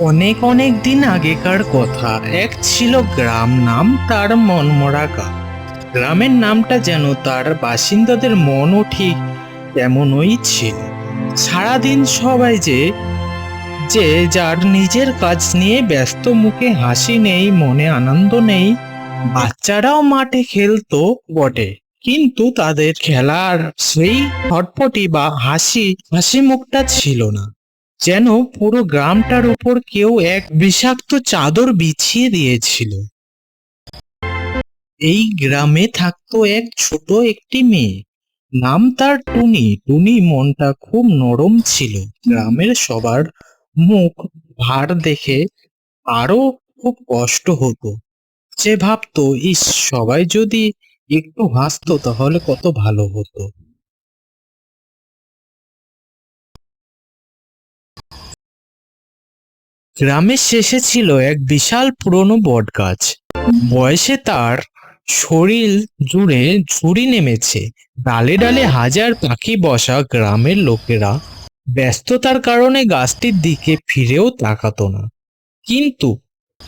অনেক অনেক দিন আগেকার কথা। এক ছিল গ্রাম নাম, তার মনমরা গ্রাম গ্রামের নামটা যেন তার বাসিন্দাদের মনও ঠিক তেমনই ছিল। সারাদিন সবাই যে যে যার নিজের কাজ নিয়ে ব্যস্ত মুখে হাসি নেই, মনে আনন্দ নেই, বাচ্চারাও মাঠে খেলতো বটে। কিন্তু তাদের খেলার সেই হটপটি বা হাসি হাসি মুখটা ছিল না। যেন পুরো গ্রামটার উপর কেউ এক বিষাক্ত চাদর বিছিয়ে দিয়েছিল। এই গ্রামে থাকতো এক ছোট একটি মেয়ে। নাম তার টুনি। টুনি মনটা খুব নরম ছিল। গ্রামের সবার মুখ ভার দেখে আরও খুব কষ্ট হতো। সে ভাবতো, ইস, সবাই যদি একটু হাসতো তাহলে কত ভালো হতো। গ্রামের শেষে ছিল এক বিশাল পুরনো বটগাছ। বয়সে তার শরীর জুড়ে ঝুড়ি নেমেছে। ডালে ডালে হাজার পাখি বসা গ্রামের লোকেরা ব্যস্ততার কারণে গাছটির দিকে ফিরেও তাকাতো না। কিন্তু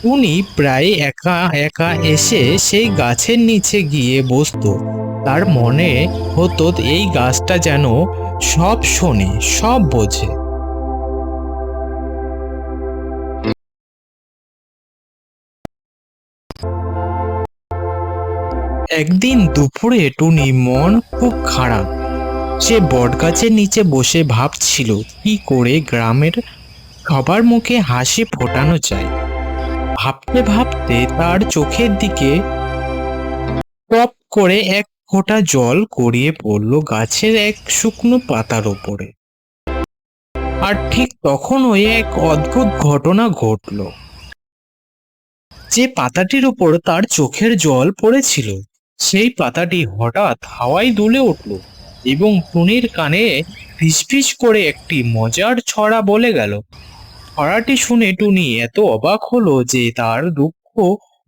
উনি প্রায় একা একা এসে সেই গাছের নিচে গিয়ে বসতো। তার মনে হতো এই গাছটা যেন সব শোনে, সব বোঝে। একদিন দুপুরে টুনি মন খুব খারাপ। সে বটগাছের নিচে বসে ভাবছিল, কি করে গ্রামের সবার মুখে হাসি ফোটানো যায়। ভাবতে ভাবতে তার চোখের দিকে টপ করে এক ফোঁটা জল গড়িয়ে পড়ল গাছের এক শুকনো পাতার ওপরে। আর ঠিক তখন ওই এক অদ্ভুত ঘটনা ঘটল। যে পাতাটির উপর তার চোখের জল পড়েছিল সেই পাতাটি হঠাৎ হাওয়ায় দুলে উঠল এবং টুনির কানে ফিসফিস করে একটি মজার ছড়া বলে গেল। ছড়াটি শুনে টুনি এত অবাক হলো যে তার দুঃখ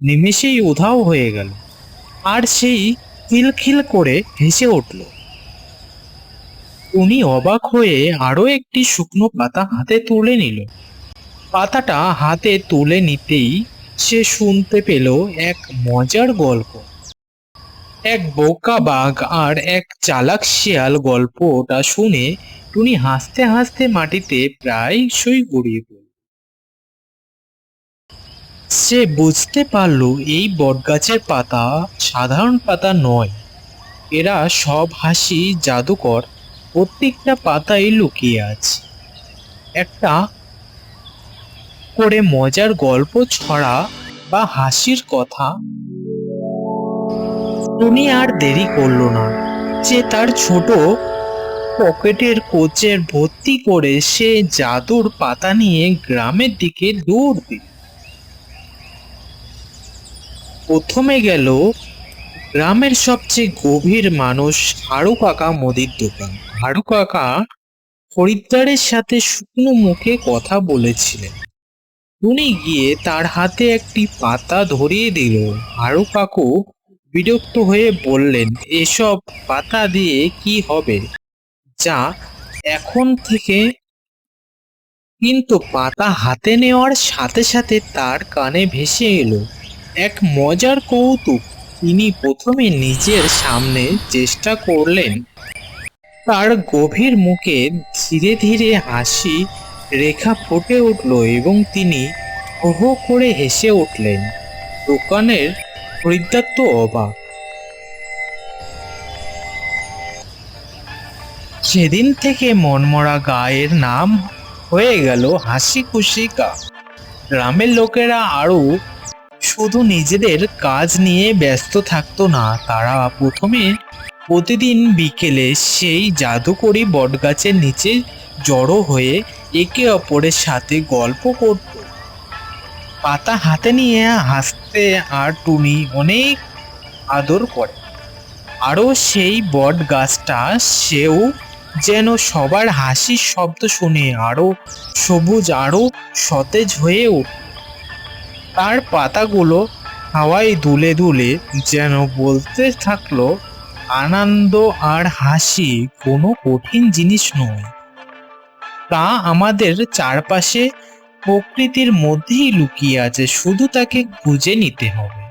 নিমেষেই উধাও হয়ে গেল আর সেই খিলখিল করে হেসে উঠল। টুনি অবাক হয়ে আরও একটি শুকনো পাতা হাতে তুলে নিল। পাতাটা হাতে তুলে নিতেই সে শুনতে পেল এক মজার গল্প। এক বোকা বাঘ আর এক চালাক শিয়াল গল্পটা শুনে টুনি হাসতে হাসতে মাটিতে প্রায়শই গড়িয়ে পড়ল। সে বুঝতে পারল এই বটগাছের পাতা সাধারণ পাতা নয়। এরা সব হাসি জাদুকর, প্রত্যেকটা পাতায় লুকিয়ে আছে। একটা করে মজার গল্প ছড়া বা হাসির কথা টুনি আর দেরি করল না। যে তার ছোট পকেটের কোচের ভর্তি করে সে জাদুর পাতা নিয়ে গ্রামের দিকে দৌড় দিল। প্রথমে গেল গ্রামের সবচেয়ে গভীর মানুষ হাড়ু কাকা মুদির দোকান। হাড়ু কাকা খরিদ্দারের সাথে শুকনো মুখে কথা বলেছিলেন। টুনি গিয়ে তার হাতে একটি পাতা ধরিয়ে দিল। হাড়ু কাকু বিরক্ত হয়ে বললেন, এসব পাতা দিয়ে কি হবে? যা এখন থেকে কিন্তু পাতা হাতে নেওয়ার সাথে সাথে তার কানে ভেসে এলো। এক মজার কৌতুক। তিনি প্রথমে নিজের সামনে চেষ্টা করলেন। তার গভীর মুখে ধীরে ধীরে হাসি, রেখা ফুটে উঠল এবং তিনি হো করে হেসে উঠলেন। দোকানের খরিদ্দার তো সেদিন থেকে মনমরা গায়ের নাম হয়ে গেল হাসি খুশি গা গ্রামের লোকেরা আরও শুধু নিজেদের কাজ নিয়ে ব্যস্ত থাকতো না, তারা প্রথমে প্রতিদিন বিকেলে সেই জাদুকরি বটগাছের নিচে জড়ো হয়ে একে অপরের সাথে গল্প করত। পাতা হাতে নিয়ে হাসতে আর টুনি অনেক আদর করে। আরও সেই বট গাছটা, সেও যেন সবার হাসির শব্দ শুনে আরও সবুজ আরও সতেজ হয়ে ওঠে। তার পাতাগুলো হাওয়ায় দুলে দুলে যেন বলতে থাকল, আনন্দ আর হাসি কোনো কঠিন জিনিস নয়। তা আমাদের চারপাশে প্রকৃতির মধ্যেই লুকিয়ে আছে শুধু তাকে খুঁজে নিতে হবে।